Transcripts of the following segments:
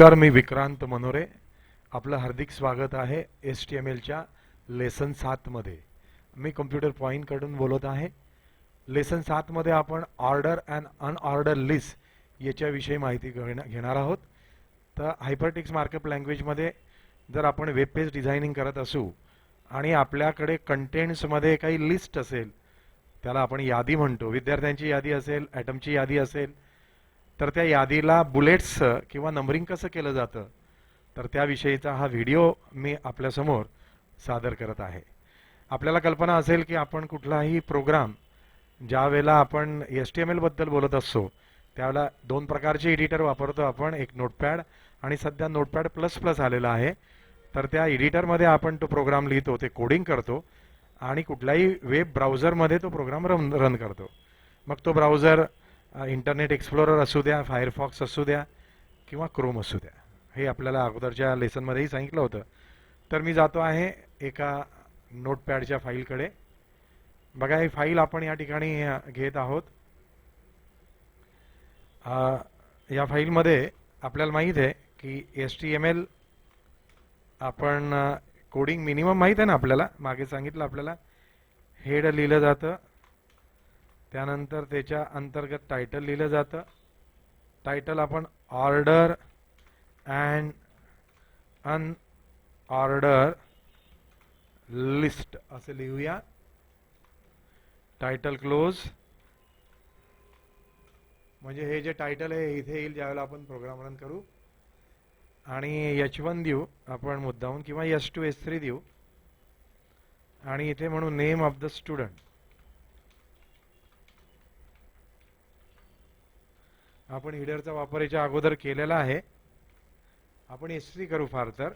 नमस्कार मी विक्रांत मनोरे. आपलं हार्दिक स्वागत आहे एस टी एम एलच्या लेसन सातमध्ये. मी कम्प्युटर पॉईंटकडून बोलत आहे. लेसन सातमध्ये आपण ऑर्डर अँड अनऑर्डर लिस्ट याच्याविषयी माहिती घेणं घेणार आहोत. तर हायपरटेक्स मार्कअप लँग्वेजमध्ये जर आपण वेब पेज डिझायनिंग करत असू आणि आपल्याकडे कंटेंट्समध्ये काही लिस्ट असेल त्याला आपण यादी म्हणतो. विद्यार्थ्यांची यादी असेल ॲटमची यादी असेल तर त्या यादीला बुलेट्स किंवा नंबरिंग कसं केलं जातं तर त्याविषयीचा हा व्हिडिओ मी आपल्यासमोर सादर करत आहे. आपल्याला कल्पना असेल की आपण कुठलाही प्रोग्राम ज्या वेळेला आपण एस टी एम एलबद्दल बोलत असतो त्यावेळेला दोन प्रकारचे एडिटर वापरतो आपण एक नोटपॅड आणि सध्या नोटपॅड प्लस प्लस आलेला आहे. तर त्या एडिटरमध्ये आपण तो प्रोग्राम लिहितो ते कोडिंग करतो आणि कुठल्याही वेब ब्राउझरमध्ये तो प्रोग्राम रन रन करतो. मग तो ब्राउझर इंटरनेट एक्सप्लोरर असू द्या फायरफॉक्स असू द्या किंवा क्रोम असू द्या. हे आपल्याला अगोदरच्या लेसनमध्येही सांगितलं होतं. तर मी जातो आहे एका नोटपॅडच्या फाईलकडे बघा ही फाईल आपण या ठिकाणी घेत आहोत. या फाईलमध्ये आपल्याला माहीत आहे की एस टी एम एल आपण कोडिंग मिनिमम माहीत आहे ना आपल्याला? मागे सांगितलं आपल्याला. हेड लिहिलं जातं. त्यानंतर त्याच्या अंतर्गत टायटल लिहिलं जातं. टायटल आपण order and unorder list असं लिहूया. टायटल क्लोज म्हणजे हे जे टायटल आहे इथे येईल ज्यावेळेला आपण प्रोग्राम रन करू. आणि एच वन देऊ आपण मुद्दाहून किंवा एस टू एस थ्री देऊ. आणि इथे म्हणू नेम ऑफ द स्टुडंट आपण हिडरचा वापर याच्या अगोदर केलेला आहे. आपण एस सी करू फार तर.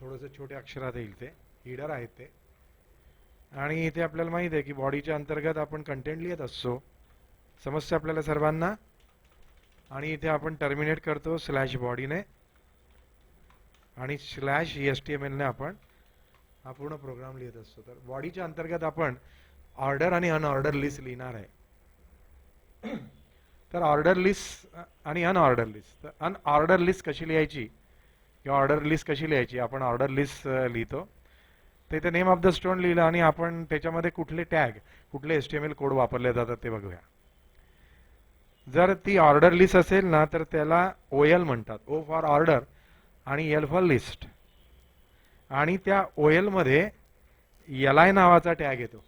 थोडंसं छोट्या अक्षरात येईल ते. हिडर आहेत ते. आणि इथे आपल्याला माहीत आहे की बॉडीच्या अंतर्गत आपण कंटेंट लिहित असतो. समजतं आपल्याला सर्वांना. आणि इथे आपण टर्मिनेट करतो स्लॅश बॉडीने आणि स्लॅश एस टी एम एलने आपण हा पूर्ण प्रोग्राम लिहित असतो. तर बॉडीच्या अंतर्गत आपण ऑर्डर आणि अनऑर्डर लिस्ट लिहिणार आहे. तर ऑर्डर लिस्ट आणि अनऑर्डर लिस्ट तर अनऑर्डर लिस्ट कशी लिहायची? किंवा ऑर्डर लिस्ट कशी लिहायची? आपण ऑर्डर लिस्ट लिहितो. तर इथे नेम ऑफ द स्टोन लिहिलं आणि आपण त्याच्यामध्ये कुठले टॅग कुठले H T M L code वापरले जातात ते बघूया. जर ती ऑर्डर लिस्ट असेल ना तर त्याला ओ एल म्हणतात. ओ फॉर ऑर्डर आणि एल फॉर लिस्ट आणि त्या ओ एलमध्ये एल आय नावाचा टॅग येतो.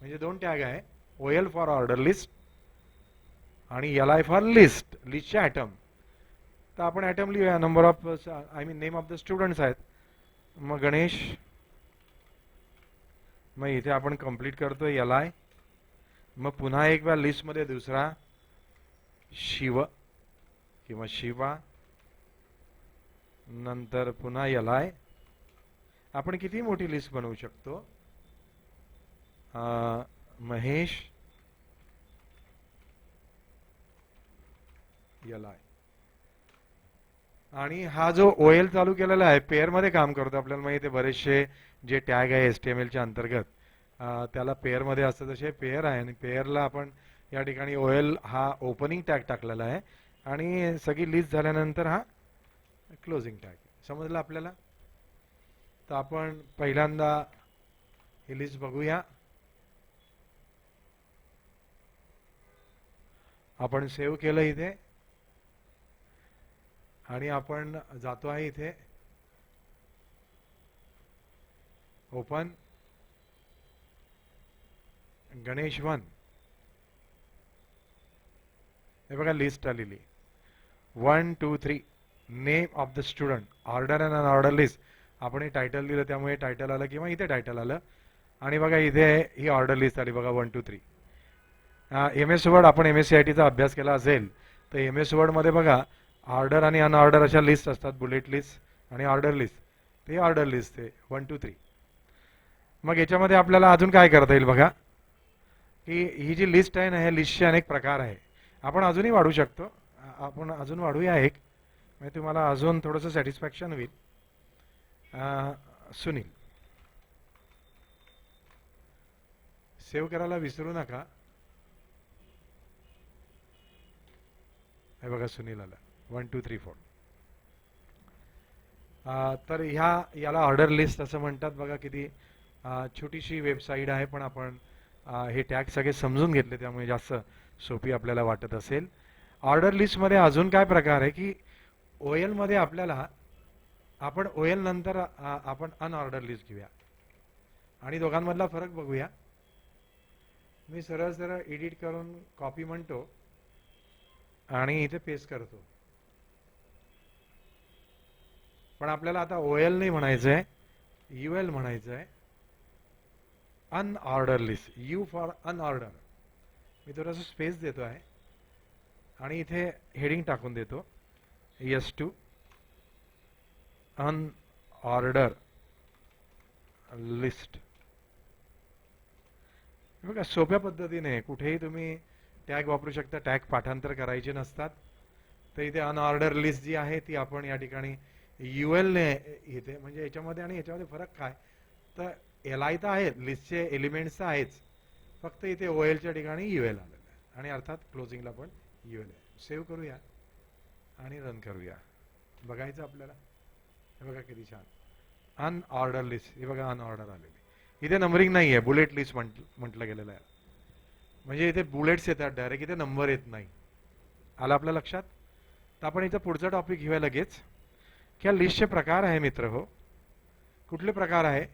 म्हणजे दोन टॅग आहे. O L for order list आणि एल आय फॉर लिस्ट लिस्टचे ॲटम तर आपण ॲटम लिहूया number of I mean name of the students आहेत. मग गणेश मग इथे आपण कंप्लीट करतो एल आय मग पुन्हा एक वेळा लिस्टमध्ये दुसरा शिव किंवा शिवा. नंतर पुन्हा एल आपण किती मोठी लिस्ट बनवू शकतो? महेश एल आय आणि हा जो ओ एल चालू केलेला आहे पेअरमध्ये काम करतो आपल्याला माहिती आहे बरेचसे जे टॅग आहे एस टी एम एलच्या अंतर्गत त्याला पेअरमध्ये असतं तसे पेअर आहे. आणि पेअरला आपण या ठिकाणी ओ एल हा ओपनिंग टॅग टाकलेला आहे. आणि सगळी लिस्ट झाल्यानंतर हा क्लोजिंग टॅग समजलं आपल्याला? तर आपण पहिल्यांदा ही लिस्ट बघूया. आपण सेव्ह केलं इथे. आणि आपण जातो आहे इथे. Open Ganesh one. हे बघा लिस्ट आलेली. One two three name of the student order and order list आपण हे टायटल दिलं त्यामुळे टायटल आलं किंवा इथे टायटल आलं. आणि बघा इथे ही ऑर्डर लिस्ट आली. बघा one two three M S word आपण एम एस सी आय टीचा अभ्यास केला असेल तर एम एस वर्डमध्ये बघा ऑर्डर आणि अनऑर्डर अशा लिस्ट असतात बुलेट लिस्ट आणि ऑर्डर लिस्ट ते ऑर्डर लिस्ट ते वन टू थ्री मग याच्यामध्ये आपल्याला अजून काय करता येईल बघा? की ही जी लिस्ट आहे ना ह्या लिस्टचे अनेक प्रकार आहे. आपण अजूनही वाढू शकतो. आपण अजून वाढूया एक. म्हणजे तुम्हाला अजून थोडंसं सॅटिस्फॅक्शन होईल. सुनील. सेव्ह करायला विसरू नका. हे बघा सुनील आला. वन टू थ्री फोर तर ह्या याला ऑर्डर लिस्ट असं म्हणतात. बघा किती छोटीशी वेबसाईट आहे पण आपण हे टॅग सगळे समजून घेतले त्यामुळे जास्त सोपी आपल्याला वाटत असेल. ऑर्डर लिस्टमध्ये अजून काय प्रकार आहे की ओ एलमध्ये आपल्याला आपण ओ एल नंतर आपण अनऑर्डर लिस्ट घेऊया. आणि दोघांमधला फरक बघूया. मी सरळ सरळ एडिट करून कॉपी म्हणतो आणि इथे पेस्ट करतो. पण आपल्याला आता ओ एल नाही म्हणायचं आहे यू एल म्हणायचं आहे unorder list U for unorder मी थोडंसं स्पेस देतो आहे. आणि इथे हेडिंग टाकून देतो. यस टू अनऑर्डर लिस्ट बघा सोप्या पद्धतीने कुठेही तुम्ही टॅग वापरू शकता. टॅग पाठांतर करायचे नसतात. तर इथे अनऑर्डर लिस्ट जी आहे ती आपण या ठिकाणी यू एलने येते म्हणजे याच्यामध्ये आणि याच्यामध्ये फरक काय? तर एल आय तर आहे लिस्टचे एलिमेंट्स तर आहेच. फक्त इथे ओ एलच्या ठिकाणी यू एल आलेलं आहे. आणि अर्थात क्लोजिंगला पण यू एल आहे. सेव्ह करूया आणि रन करूया. बघायचं आपल्याला? हे बघा किती छान. अनऑर्डर लिस्ट हे बघा अनऑर्डर आलेली. इथे नंबरिंग नाही आहे बुलेट लिस्ट म्हटलं गेलेलं आहे. म्हणजे इथे बुलेट्स येतात डायरेक्ट इथे नंबर येत नाही. आलं आपल्या लक्षात? तर आपण इथं पुढचा टॉपिक घेऊया लगेच. ह्या लिस्टचे प्रकार आहे मित्र हो. कुठले प्रकार आहे?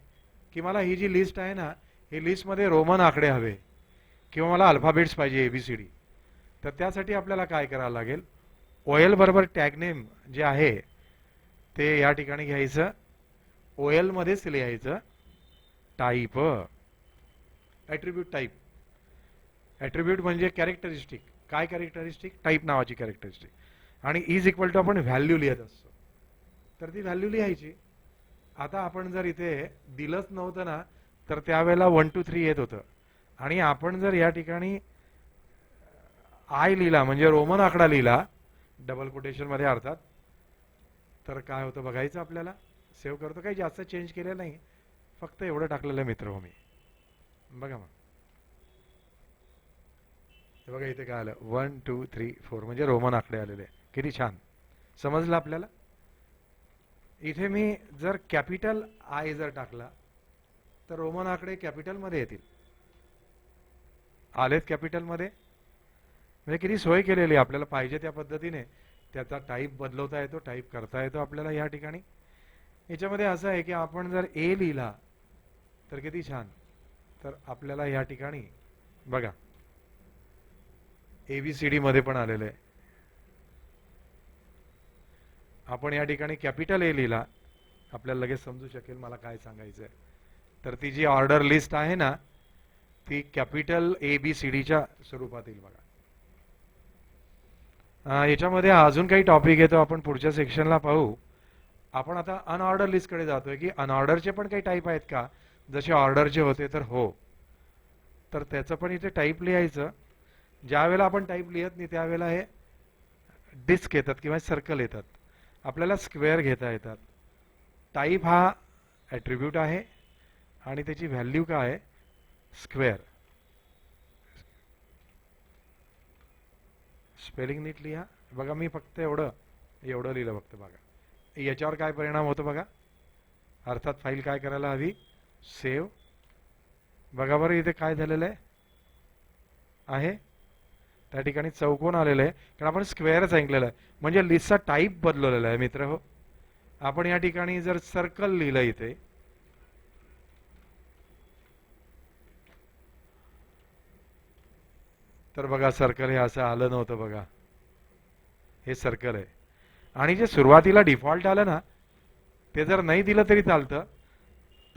की मला ही जी लिस्ट आहे ना ही लिस्टमध्ये रोमन आकडे हवे. किंवा मला अल्फाबेट्स पाहिजे ए बी सी डी तर त्यासाठी आपल्याला काय करावं लागेल? ओ एल बरोबर टॅगनेम जे आहे ते या ठिकाणी घ्यायचं. ओ एलमध्येच लिहायचं टाईप ॲट्रिब्यूट टाईप ॲट्रिब्यूट म्हणजे कॅरेक्टरिस्टिक काय कॅरेक्टरिस्टिक टाईप नावाची कॅरेक्टरिस्टिक आणि इज इक्वल टू आपण व्हॅल्यू लिहित असतो. तर ती व्हॅल्यू लिहायची. आता आपण जर इथे दिलंच नव्हतं ना तर त्यावेळेला वन टू थ्री येत होतं. आणि आपण जर या ठिकाणी आय लिहिला म्हणजे रोमन आकडा लिहिला डबल कोटेशनमध्ये अर्थात तर काय होतं बघायचं आपल्याला. सेव्ह करतो काही जास्त चेंज केलेलं नाही. फक्त एवढं टाकलेलं आहे मित्र हो मी. बघा मग. बघा इथे काय आलं? वन टू थ्री फोर म्हणजे रोमन आकडे आलेले किती छान. समजलं आपल्याला? इथे मी जर कॅपिटल आय जर टाकला तर रोमन आकडे कॅपिटलमध्ये येतील. आलेत कॅपिटलमध्ये. म्हणजे किती सोय केलेली आपल्याला पाहिजे त्या पद्धतीने. त्याचा टाईप बदलवता येतो टाईप करता येतो आपल्याला या ठिकाणी. याच्यामध्ये असं आहे की आपण जर ए लिहिला तर किती छान. तर आपल्याला या ठिकाणी बघा. ए बी सी डीमध्ये पण आलेलं आहे. आपण या ठिकाणी कॅपिटल ए लिहिला. आपल्याला लगेच समजू शकेल मला काय सांगायचं आहे. तर ती जी ऑर्डर लिस्ट आहे ना ती कॅपिटल ए बी सी डीच्या स्वरूपात येईल बघा. याच्यामध्ये अजून काही टॉपिक येतो आपण पुढच्या सेक्शनला पाहू. आपण आता अनऑर्डर लिस्टकडे जातोय की अनऑर्डरचे पण काही टाईप आहेत का? जसे ऑर्डरचे होते तर हो. तर त्याचं पण इथे टाईप लिहायचं. ज्यावेळेला आपण टाईप लिहत नाही त्यावेळेला हे डिस्क येतात किंवा सर्कल येतात. आपल्याला स्क्वेअर घेता येतात. टाईप हा ॲट्रिब्यूट आहे आणि त्याची व्हॅल्यू काय आहे? स्क्वेअर. स्पेलिंग नीट लिहा. बघा मी फक्त एवढं एवढं लिहिलं फक्त बघा. याच्यावर काय परिणाम होतो बघा? अर्थात फाईल काय करायला हवी? सेव्ह बघा बरं इथे काय झालेलं आहे? आहे? त्या ठिकाणी चौकोन आलेलं आहे. कारण आपण स्क्वेअरच ऐकलेलं आहे. म्हणजे लिस्टचा टाईप बदललेला आहे मित्र हो. आपण या ठिकाणी जर सर्कल लिहिलं इथे. तर बघा सर्कल हे असं आलं नव्हतं बघा. हे सर्कल आहे. आणि जे सुरुवातीला डिफॉल्ट आलं ना ते जर नाही दिलं तरी चालतं.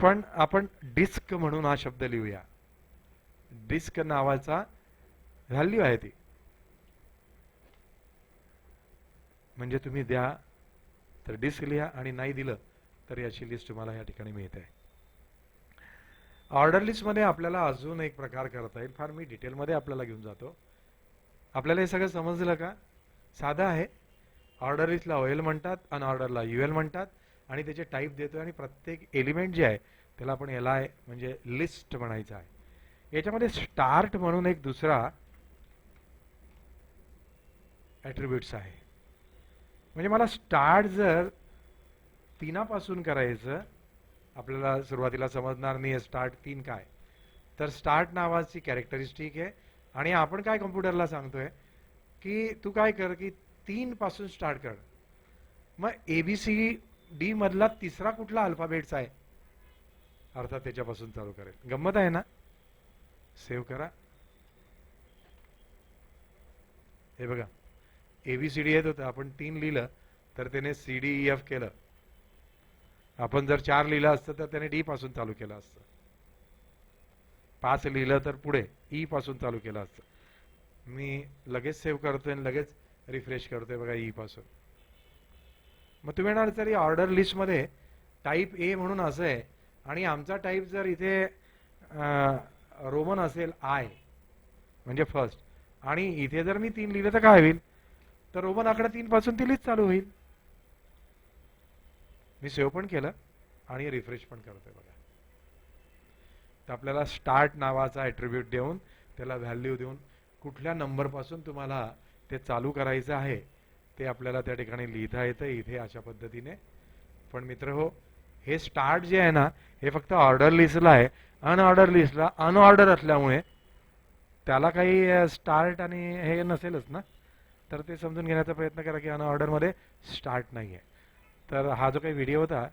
पण आपण डिस्क म्हणून हा शब्द लिहूया. डिस्क नावाचा व्हॅल्यू आहे ती. म्हणजे तुम्ही द्या तर डिस्क लिहा आणि नाही दिलं तर याची लिस्ट तुम्हाला या ठिकाणी मिळते. ऑर्डर लिस्टमध्ये आपल्याला अजून एक प्रकार करता येईल. फार मी डिटेलमध्ये आपल्याला घेऊन जातो. आपल्याला हे सगळं समजलं का? साधं आहे. ऑर्डर लिस्टला ओएल म्हणतात अनऑर्डरला यू एल म्हणतात. आणि त्याचे टाईप देतो आणि प्रत्येक एलिमेंट जे आहे त्याला आपण एल आय म्हणजे लिस्ट म्हणायचं आहे. याच्यामध्ये स्टार्ट म्हणून एक दुसरा ॲट्रिब्यूट्स आहे. म्हणजे मला स्टार्ट जर तीनापासून करायचं आपल्याला सुरुवातीला समजणार नाही आहे स्टार्ट तीन काय. तर स्टार्ट नावाची कॅरेक्टरिस्टिक आहे. आणि आपण काय कम्प्युटरला सांगतोय की तू काय कर की तीनपासून स्टार्ट कर. मग ए बी डी मधला तिसरा कुठला अल्फाबेटचा आहे? अर्थात त्याच्यापासून चालू करेल. गंमत आहे ना? सेव्ह करा. हे बघा. एबीसीडी येत होतं आपण तीन लिहिलं तर त्याने सी डी ई एफ केलं. आपण जर चार लिहिलं असतं तर त्याने डी पासून चालू केलं असतं. पाच लिहिलं तर पुढे ई पासून चालू केलं असतं. मी लगेच सेव्ह करतोय आणि लगेच रिफ्रेश करतोय बघा ई पासून. मग तुम्ही म्हणाल तरी ऑर्डर लिस्टमध्ये टाईप ए म्हणून असं आहे आणि आमचा टाईप जर इथे रोमन असेल आय म्हणजे फर्स्ट आणि इथे जर मी तीन लिहिलं तर काय होईल? तर रोमन आकडा तीन पासून ती लिस्ट चालू होईल. मी सेव्ह पण केलं आणि रिफ्रेश पण करतोय बघा. तर आपल्याला स्टार्ट नावाचा ॲट्रिब्यूट देऊन त्याला व्हॅल्यू देऊन कुठल्या नंबरपासून तुम्हाला ते चालू करायचं आहे ते आपल्याला त्या ठिकाणी लिहिता येतं इथे अशा पद्धतीने. पण मित्र हो हे स्टार्ट जे आहे ना हे फक्त ऑर्डर लिस्टला आहे. अनऑर्डर लिस्टला अनऑर्डर असल्यामुळे त्याला काही स्टार्ट आणि हे नसेलच ना? तर ते समजून घेण्याचा प्रयत्न करा की अनऑर्डरमध्ये स्टार्ट नाही आहे तर हा जो काही व्हिडिओ होता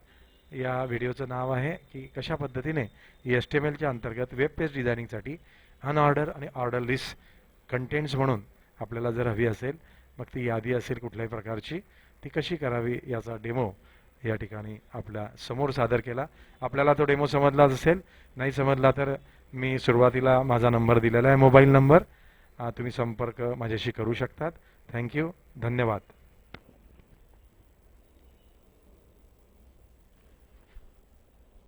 या व्हिडिओचं नाव आहे की कशा पद्धतीने एस टी एम एलच्या अंतर्गत वेब पेज डिझायनिंगसाठी अनऑर्डर आणि ऑर्डर लिस्ट कंटेंट्स म्हणून आपल्याला जर हवी असेल मग ती यादी असेल कुठल्याही प्रकारची ती कशी करावी याचा डेमो या ठिकाणी आपल्यासमोर सादर केला. आपल्याला तो डेमो समजलाच असेल. नाही समजला तर मी सुरुवातीला माझा नंबर दिलेला आहे मोबाईल नंबर. तुम्ही संपर्क माझ्याशी करू शकतात. थँक्यू. धन्यवाद.